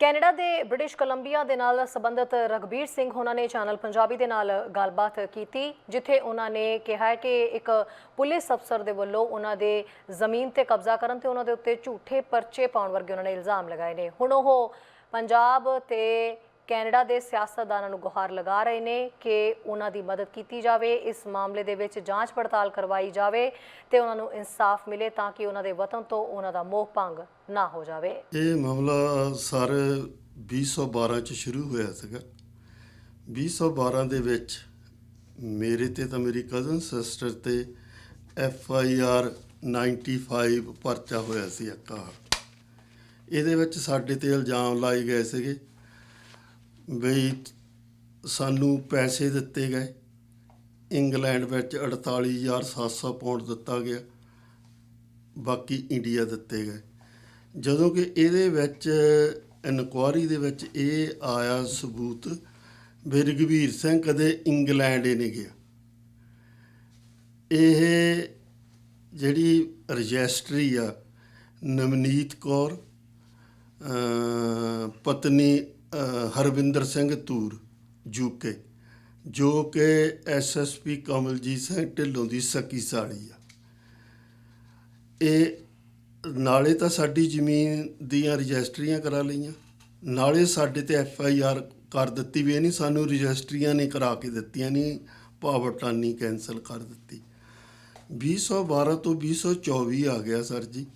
Canada ਦੇ British Columbia ਦੇ ਨਾਲ ਸੰਬੰਧਿਤ ਰਗਬੀਰ ਸਿੰਘ ਉਹਨਾਂ ਨੇ ਚੈਨਲ ਪੰਜਾਬੀ ਦੇ ਨਾਲ ਗੱਲਬਾਤ ਕੀਤੀ, ਜਿੱਥੇ ਉਹਨਾਂ ਨੇ ਕਿਹਾ ਕਿ ਇੱਕ ਪੁਲਿਸ ਅਫਸਰ ਦੇ ਵੱਲੋਂ ਉਹਨਾਂ ਦੇ ਜ਼ਮੀਨ ਤੇ ਕਬਜ਼ਾ ਕਰਨ ਤੇ ਉਹਨਾਂ ਦੇ ਉੱਤੇ ਝੂਠੇ ਪਰਚੇ ਪਾਉਣ ਵਰਗੇ ਉਹਨਾਂ ਨੇ ਇਲਜ਼ਾਮ ਲਗਾਏ ਨੇ। ਹੁਣ ਉਹ ਪੰਜਾਬ ਤੇ ਕੈਨੇਡਾ ਦੇ ਸਿਆਸਤਦਾਨਾਂ ਨੂੰ ਗੁਹਾਰ ਲਗਾ ਰਹੇ ਨੇ ਕਿ ਉਹਨਾਂ ਦੀ ਮਦਦ ਕੀਤੀ ਜਾਵੇ, ਇਸ ਮਾਮਲੇ ਦੇ ਵਿੱਚ ਜਾਂਚ ਪੜਤਾਲ ਕਰਵਾਈ ਜਾਵੇ ਤੇ ਉਹਨਾਂ ਨੂੰ ਇਨਸਾਫ ਮਿਲੇ ਤਾਂ ਕਿ ਉਹਨਾਂ ਦੇ ਵਤਨ ਤੋਂ ਉਹਨਾਂ ਦਾ ਮੋਹ ਭੰਗ ਨਾ ਹੋ ਜਾਵੇ। ਇਹ ਮਾਮਲਾ ਸਰ 2012 ਚ ਸ਼ੁਰੂ ਹੋਇਆ ਸੀਗਾ। 2012 ਦੇ ਵਿੱਚ ਮੇਰੇ ਤੇ ਤਾਂ ਮੇਰੀ ਕਜ਼ਨ ਸਿਸਟਰ ਤੇ ਐਫ ਆਈ ਆਰ 95 ਪਰਚਾ ਹੋਇਆ ਸੀ ਇੱਕ ਇਹਦੇ ਵਿੱਚ ਸਾਡੇ ਤੇ ਇਲਜ਼ਾਮ ਲਾਏ ਗਏ ਸੀਗੇ ਵੀ ਸਾਨੂੰ ਪੈਸੇ ਦਿੱਤੇ ਗਏ। ਇੰਗਲੈਂਡ ਵਿੱਚ 48700 ਪਾਉਂਡ ਦਿੱਤਾ ਗਿਆ। ਬਾਕੀ ਇੰਡੀਆ ਦਿੱਤੇ ਗਏ। ਜਦੋਂ ਕਿ ਇਹਦੇ ਵਿੱਚ, ਇਨਕੁਆਰੀ ਦੇ ਵਿੱਚ ਇਹ ਆਇਆ ਸਬੂਤ ਵੀ ਰਘਵੀਰ ਸਿੰਘ ਕਦੇ ਇੰਗਲੈਂਡ ਹੀ ਨਹੀਂ ਗਿਆ। ਇਹ ਜਿਹੜੀ ਰਜਿਸਟਰੀ ਆ, ਨਵਨੀਤ ਕੌਰ ਪਤਨੀ ਹਰਵਿੰਦਰ ਸਿੰਘ ਤੂਰ ਯੂਕੇ ਜੋ ਕਿ ਐਸਐਸਪੀ ਕਮਲਜੀਤ ਸਿੰਘ ਢਿੱਲੋਂ ਦੀ ਸਕੀ ਸਾੜੀ ਆ। ਇਹ ਨਾਲੇ ਤਾਂ ਸਾਡੀ ਜ਼ਮੀਨ ਦੀਆਂ ਰਜਿਸਟਰੀਆਂ ਕਰਾ ਲਈਆਂ। ਨਾਲੇ ਸਾਡੇ ਤੇ ਐਫ ਆਈ ਆਰ ਕਰ ਦਿੱਤੀ ਵੀ ਇਹ ਨਹੀਂ, ਸਾਨੂੰ ਰਜਿਸਟਰੀਆਂ ਨੇ ਕਰਾ ਕੇ ਦਿੱਤੀਆਂ, ਨਹੀਂ ਪਾਵਰਟਾਨੀ ਕੈਨਸਲ ਕਰ ਦਿੱਤੀ। 2012 ਤੋਂ 2024 ਆ ਗਿਆ ਸਰ ਜੀ।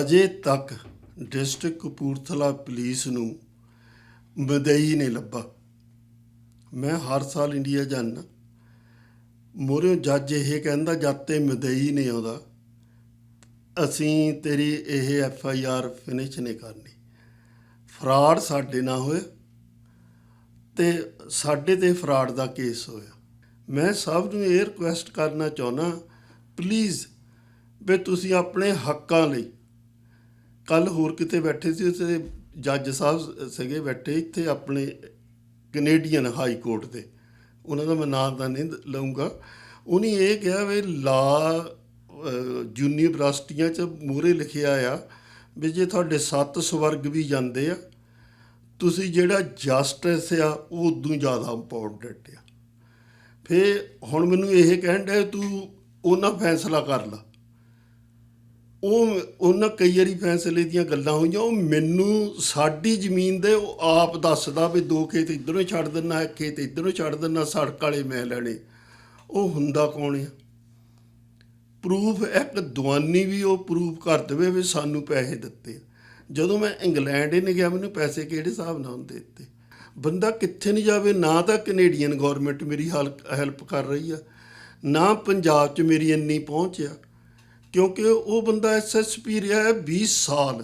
ਅਜੇ ਤੱਕ ਡਿਸਟ੍ਰਿਕਟ ਕਪੂਰਥਲਾ ਪੁਲਿਸ ਨੂੰ ਮਦਈ ਨਹੀਂ ਲੱਭਾ। ਮੈਂ ਹਰ ਸਾਲ ਇੰਡੀਆ ਜਾਂਦਾ। ਮੋਰੇ ਜੱਜ ਇਹ ਕਹਿੰਦਾ, ਜਦ ਤੇ ਮਦਈ ਨਹੀਂ ਆਉਂਦਾ, ਅਸੀਂ ਤੇਰੀ ਇਹ ਐਫ ਆਈ ਆਰ ਫਿਨਿਸ਼ ਨਹੀਂ ਕਰਨੀ। ਫਰਾਡ ਸਾਡੇ ਨਾਲ ਹੋਇਆ ਤੇ ਸਾਡੇ ਤੇ ਫਰਾਡ ਦਾ ਕੇਸ ਹੋਇਆ। ਮੈਂ ਸਭ ਨੂੰ ਇਹ ਰਿਕੁਐਸਟ ਕਰਨਾ ਚਾਹੁੰਦਾ ਪਲੀਜ਼ ਵੀ ਤੁਸੀਂ ਆਪਣੇ ਹੱਕਾਂ ਲਈ ਕੱਲ ਹੋਰ ਕਿਤੇ ਬੈਠੇ ਸੀ, ਉੱਥੇ ਜੱਜ ਸਾਹਿਬ ਸੀਗੇ ਬੈਠੇ, ਇੱਥੇ ਆਪਣੇ ਕੈਨੇਡੀਅਨ ਹਾਈ ਕੋਰਟ ਦੇ। ਉਹਨਾਂ ਦਾ ਮੈਂ ਨਾਮ ਤਾਂ ਨਹੀਂ ਲਵਾਂਗਾ ਉਹਨੇ ਇਹ ਕਿਹਾ ਵੀ ਲਾ ਯੂਨੀਵਰਸਿਟੀਆਂ 'ਚ ਮੂਹਰੇ ਲਿਖਿਆ ਆ ਵੀ ਜੇ ਤੁਹਾਡੇ ਸੱਤ ਸਵਰਗ ਵੀ ਜਾਂਦੇ ਆ, ਤੁਸੀਂ ਜਿਹੜਾ ਜਸਟਿਸ ਆ, ਉਹ ਉਦੋਂ ਜ਼ਿਆਦਾ ਇੰਪੋਰਟੈਂਟ ਆ। ਫੇ ਹੁਣ ਮੈਨੂੰ ਇਹ ਕਹਿਣ ਡਿਆ, ਤੂੰ ਉਹਨਾਂ ਫੈਸਲਾ ਕਰ ਲਾ। ਉਹ ਉਹਨਾਂ ਕਈ ਵਾਰੀ ਫੈਸਲੇ ਦੀਆਂ ਗੱਲਾਂ ਹੋਈਆਂ, ਉਹ ਮੈਨੂੰ ਸਾਡੀ ਜ਼ਮੀਨ ਦੇ ਉਹ ਆਪ ਦੱਸਦਾ ਵੀ ਦੋ ਖੇਤ ਇਧਰੋਂ ਛੱਡ ਦਿੰਨਾ ਇੱਕ ਖੇਤ ਇਧਰੋਂ ਛੱਡ ਦਿੰਨਾ ਸੜਕ ਵਾਲੇ ਮੈਂ ਲੈਣੇ। ਉਹ ਹੁੰਦਾ ਕੌਣ ਆ? ਪ੍ਰੂਫ ਇੱਕ ਦਵਾਨੀ ਵੀ ਉਹ ਪ੍ਰੂਫ ਕਰ ਦੇਵੇ ਵੀ ਸਾਨੂੰ ਪੈਸੇ ਦਿੱਤੇ ਜਦੋਂ ਮੈਂ ਇੰਗਲੈਂਡ ਹੀ ਗਿਆ, ਮੈਨੂੰ ਪੈਸੇ ਕਿਹੜੇ ਹਿਸਾਬ ਨਾਲ ਹੁੰਦੇ ਦਿੱਤੇ? ਬੰਦਾ ਕਿੱਥੇ ਨਹੀਂ ਜਾਵੇ, ਨਾ ਤਾਂ ਕੈਨੇਡੀਅਨ ਗਵਰਨਮੈਂਟ ਮੇਰੀ ਹੈਲਪ ਕਰ ਰਹੀ ਆ, ਨਾ ਪੰਜਾਬ 'ਚ ਮੇਰੀ ਇੰਨੀ ਪਹੁੰਚ ਆ। ਕਿਉਂਕਿ ਉਹ ਬੰਦਾ ਐਸਐਸਪੀ ਰਿਹਾ ਹੈ 20 ਸਾਲ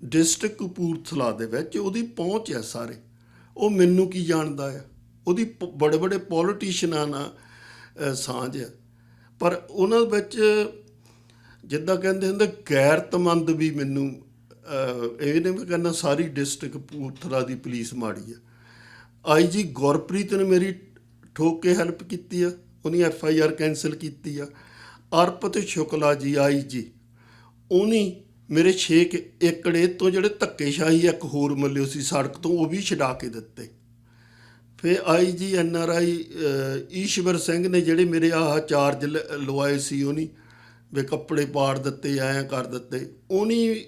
ਡਿਸਟ੍ਰਿਕਟ ਕਪੂਰਥਲਾ ਦੇ ਵਿੱਚ, ਉਹਦੀ ਪਹੁੰਚ ਹੈ ਸਾਰੇ। ਉਹ ਮੈਨੂੰ ਕੀ ਜਾਣਦਾ ਆ ਉਹਦੀ ਬੜੇ ਬੜੇ ਪੋਲੀਟੀਸ਼ੀਅਨਾਂ ਨਾਲ ਸਾਂਝ ਹੈ। ਪਰ ਉਹਨਾਂ ਵਿੱਚ ਜਿੱਦਾਂ ਕਹਿੰਦੇ ਹੁੰਦੇ, ਗੈਰਤਮੰਦ ਵੀ ਮੈਨੂੰ ਇਹ ਨਹੀਂ ਮੈਂ ਕਹਿੰਦਾ ਸਾਰੀ ਡਿਸਟ੍ਰਿਕਟ ਕਪੂਰਥਲਾ ਦੀ ਪੁਲਿਸ ਮਾੜੀ ਆ ਆਈਜੀ ਗੁਰਪ੍ਰੀਤ ਨੇ ਮੇਰੀ ਠੋਕ ਕੇ ਹੈਲਪ ਕੀਤੀ ਆ, ਉਹਨੇ ਐਫ ਆਈ ਆਰ ਕੈਨਸਲ ਕੀਤੀ ਆ। ਅਰਪਤ ਸ਼ੁਕਲਾ ਜੀ ਆਈ ਜੀ। ਉਹਨੇ ਮੇਰੇ 6 ਏਕੜੇ ਤੋਂ ਜਿਹੜੇ ਧੱਕੇਸ਼ਾਹੀ ਇੱਕ ਹੋਰ ਮੱਲਿਓ ਸੀ ਸੜਕ ਤੋਂ ਉਹ ਵੀ ਛਡਾ ਕੇ ਦਿੱਤੇ। ਫਿਰ IG N R I Ishwar Singh ਨੇ ਜਿਹੜੇ ਮੇਰੇ ਆਹ ਚਾਰਜ ਲ- ਲਵਾਏ ਸੀ ਉਹਨੇ ਵੀ ਕੱਪੜੇ ਪਾੜ ਦਿੱਤੇ ਐਂ ਕਰ ਦਿੱਤੇ ਉਹਨੇ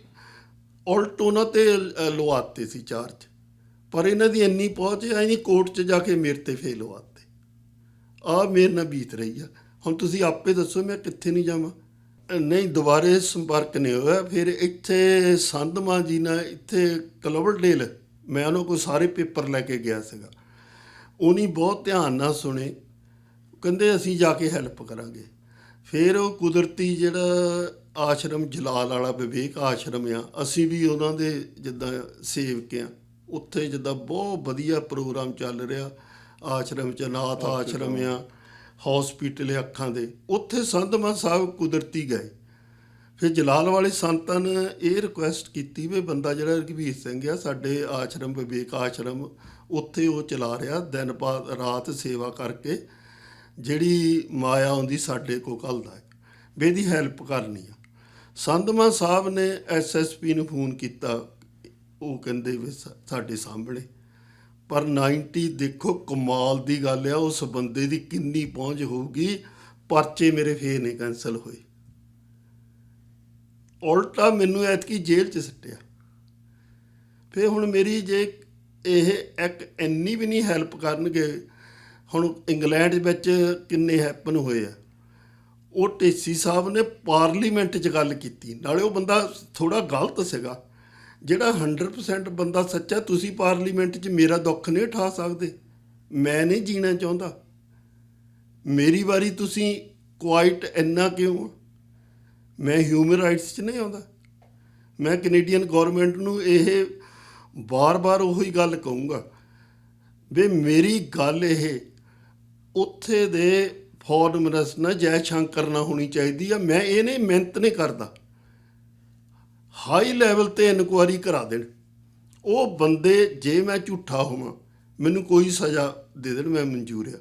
ਉਲਟ ਉਹਨਾਂ ਤੇ ਅ, ਲਵਾਤੇ ਸੀ ਚਾਰਜ ਪਰ ਇਹਨਾਂ ਦੀ ਇੰਨੀ ਪਹੁੰਚ ਹੈ ਨਹੀਂ ਕੋਰਟ 'ਚ ਜਾ ਕੇ ਮੇਰੇ ਤੇ ਫੇਲ ਲਵਾਤੇ। ਆ ਮੇਰੇ ਨਾਲ ਬੀਤ ਰਹੀ ਆ। ਹੁਣ ਤੁਸੀਂ ਆਪੇ ਦੱਸੋ ਮੈਂ ਕਿੱਥੇ ਨਹੀਂ ਜਾਵਾਂ? ਨਹੀਂ ਦੁਬਾਰੇ ਸੰਪਰਕ ਨਹੀਂ ਹੋਇਆ। ਫਿਰ ਇੱਥੇ ਸੰਧਮਾ ਜੀ ਨਾਲ ਇੱਥੇ ਕਲਵਰਡੇਲ ਮੈਂ ਉਹਨਾਂ ਕੋਲ ਸਾਰੇ ਪੇਪਰ ਲੈ ਕੇ ਗਿਆ ਸੀਗਾ। ਉਹਨੀ ਬਹੁਤ ਧਿਆਨ ਨਾਲ ਸੁਣੇ। ਕਹਿੰਦੇ ਅਸੀਂ ਜਾ ਕੇ ਹੈਲਪ ਕਰਾਂਗੇ। ਫਿਰ ਉਹ ਕੁਦਰਤੀ ਜਿਹੜਾ ਆਸ਼ਰਮ ਜਲਾਲ ਵਾਲਾ ਵਿਵੇਕ ਆਸ਼ਰਮ ਆ ਅਸੀਂ ਵੀ ਉਹਨਾਂ ਦੇ ਜਿੱਦਾਂ ਸੇਵਕ ਆ। ਉੱਥੇ ਜਿੱਦਾਂ ਬਹੁਤ ਵਧੀਆ ਪ੍ਰੋਗਰਾਮ ਚੱਲ ਰਿਹਾ। ਆਸ਼ਰਮ ਚ ਨਾਥ ਆਸ਼ਰਮ ਆ। ਹਸਪੀਟਲ ਅੱਖਾਂ ਦੇ, ਉੱਥੇ ਸੰਧਮਾ ਸਾਹਿਬ ਕੁਦਰਤੀ ਗਏ। ਫਿਰ ਜਲਾਲ ਵਾਲੇ ਸੰਤਾਂ ਨੇ ਇਹ ਰਿਕੁਐਸਟ ਕੀਤੀ ਵੀ ਬੰਦਾ ਜਿਹੜਾ ਰਘਵੀਰ ਸਿੰਘ ਆ, ਸਾਡੇ ਆਸ਼ਰਮ, ਵਿਵੇਕ ਆਸ਼ਰਮ, ਉੱਥੇ ਉਹ ਚਲਾ ਰਿਹਾ, ਦਿਨ ਪਾ, ਰਾਤ ਸੇਵਾ ਕਰਕੇ, ਜਿਹੜੀ ਮਾਇਆ ਆਉਂਦੀ ਸਾਡੇ ਕੋ ਘੱਲਦਾ ਹੈ, ਵੀ ਇਹਦੀ ਹੈਲਪ ਕਰਨੀ ਆ। ਸੰਧਮਾ ਸਾਹਿਬ ਨੇ ਐਸਐਸਪੀ ਨੂੰ ਫੋਨ ਕੀਤਾ, ਉਹ ਕਹਿੰਦੇ ਵੀ ਸਾਡੇ ਸਾਹਮਣੇ। ਪਰ 90 ਦੇਖੋ, ਕਮਾਲ ਦੀ ਗੱਲ ਆ, ਉਸ ਬੰਦੇ ਦੀ ਕਿੰਨੀ ਪਹੁੰਚ ਹੋਊਗੀ। ਪਰਚੇ ਮੇਰੇ ਫੇਰ ਨਹੀਂ ਕੈਨਸਲ ਹੋਏ। ਉਲਟਾ ਮੈਨੂੰ ਐਤਕੀ ਜੇਲ੍ਹ 'ਚ ਸੱਟਿਆ। ਫੇ ਹੁਣ ਮੇਰੀ ਜੇ ਇਹ ਇੱਕ ਇੰਨੀ ਵੀ ਨਹੀਂ ਹੈਲਪ ਕਰਨਗੇ, ਹੁਣ ਇੰਗਲੈਂਡ ਵਿੱਚ ਕਿੰਨੇ ਹੈਪਨ ਹੋਏ ਆ। ਉਹ ਢੇਸੀ ਸਾਹਿਬ ਨੇ ਪਾਰਲੀਮੈਂਟ 'ਚ ਗੱਲ ਕੀਤੀ। ਨਾਲੇ ਉਹ ਬੰਦਾ ਥੋੜਾ ਗਲਤ ਸੀਗਾ। ਜਿਹੜਾ 100% ਬੰਦਾ ਸੱਚਾ, ਤੁਸੀਂ ਪਾਰਲੀਮੈਂਟ 'ਚ ਮੇਰਾ ਦੁੱਖ ਨਹੀਂ ਉਠਾ ਸਕਦੇ। ਮੈਂ ਨਹੀਂ ਜੀਣਾ ਚਾਹੁੰਦਾ। ਮੇਰੀ ਵਾਰੀ ਤੁਸੀਂ ਕੁਆਇਟ ਇੰਨਾ ਕਿਉਂ ਮੈਂ ਹਿਊਮਨ ਰਾਈਟਸ 'ਚ ਨਹੀਂ ਆਉਂਦਾ। ਮੈਂ ਕੈਨੇਡੀਅਨ ਗਵਰਨਮੈਂਟ ਨੂੰ ਇਹ ਬਾਰ-ਬਾਰ ਉਹੀ ਗੱਲ ਕਹੂੰਗਾ। ਵੀ ਮੇਰੀ ਗੱਲ ਇਹ, ਉੱਥੇ ਦੇ ਫੋਰਨ ਮਿਨਿਸਟਰ ਨਾਲ ਜੈ ਸ਼ੰਕਰ ਨਾਲ ਹੋਣੀ ਚਾਹੀਦੀ ਆ। ਮੈਂ ਇਹ ਨਹੀਂ ਮਿਹਨਤ ਨਹੀਂ ਕਰਦਾ। ਹਾਈ ਲੈਵਲ ਤੇ ਇਨਕੁਆਰੀ ਕਰਾ ਦੇਣ। ਉਹ ਬੰਦੇ ਜੇ ਮੈਂ ਝੂਠਾ ਹੋਵਾਂ, ਮੈਨੂੰ ਕੋਈ ਸਜ਼ਾ ਦੇ ਦੇਣ, ਮੈਂ ਮਨਜ਼ੂਰ ਆ।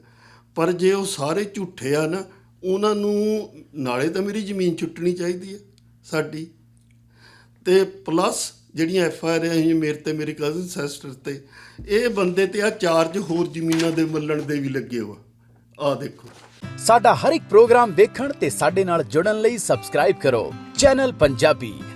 ਪਰ ਜੇ ਉਹ ਸਾਰੇ ਝੂਠੇ ਆ ਨਾ, ਉਹਨਾਂ ਨੂੰ ਨਾਲੇ ਤਾਂ ਮੇਰੀ ਜ਼ਮੀਨ ਛੁੱਟਣੀ ਚਾਹੀਦੀ ਹੈ ਸਾਡੀ। ਤੇ ਪਲੱਸ ਜਿਹੜੀਆਂ ਐਫ ਆਈ ਆਰ ਆਈਆਂ ਮੇਰੇ ਤੇ ਮੇਰੇ ਕਜ਼ਨ ਸਿਸਟਰ ਤੇ, ਇਹ ਬੰਦੇ ਤੇ ਆ ਚਾਰਜ ਹੋਰ ਜ਼ਮੀਨਾਂ ਦੇ ਮੱਲਣ ਦੇ ਵੀ ਲੱਗੇ ਹੋਆ ਆ। ਦੇਖੋ। ਸਾਡਾ ਹਰ ਇੱਕ ਪ੍ਰੋਗਰਾਮ ਦੇਖਣ ਤੇ ਸਾਡੇ ਨਾਲ ਜੁੜਨ ਲਈ ਸਬਸਕ੍ਰਾਈਬ ਕਰੋ। ਚੈਨਲ ਪੰਜਾਬੀ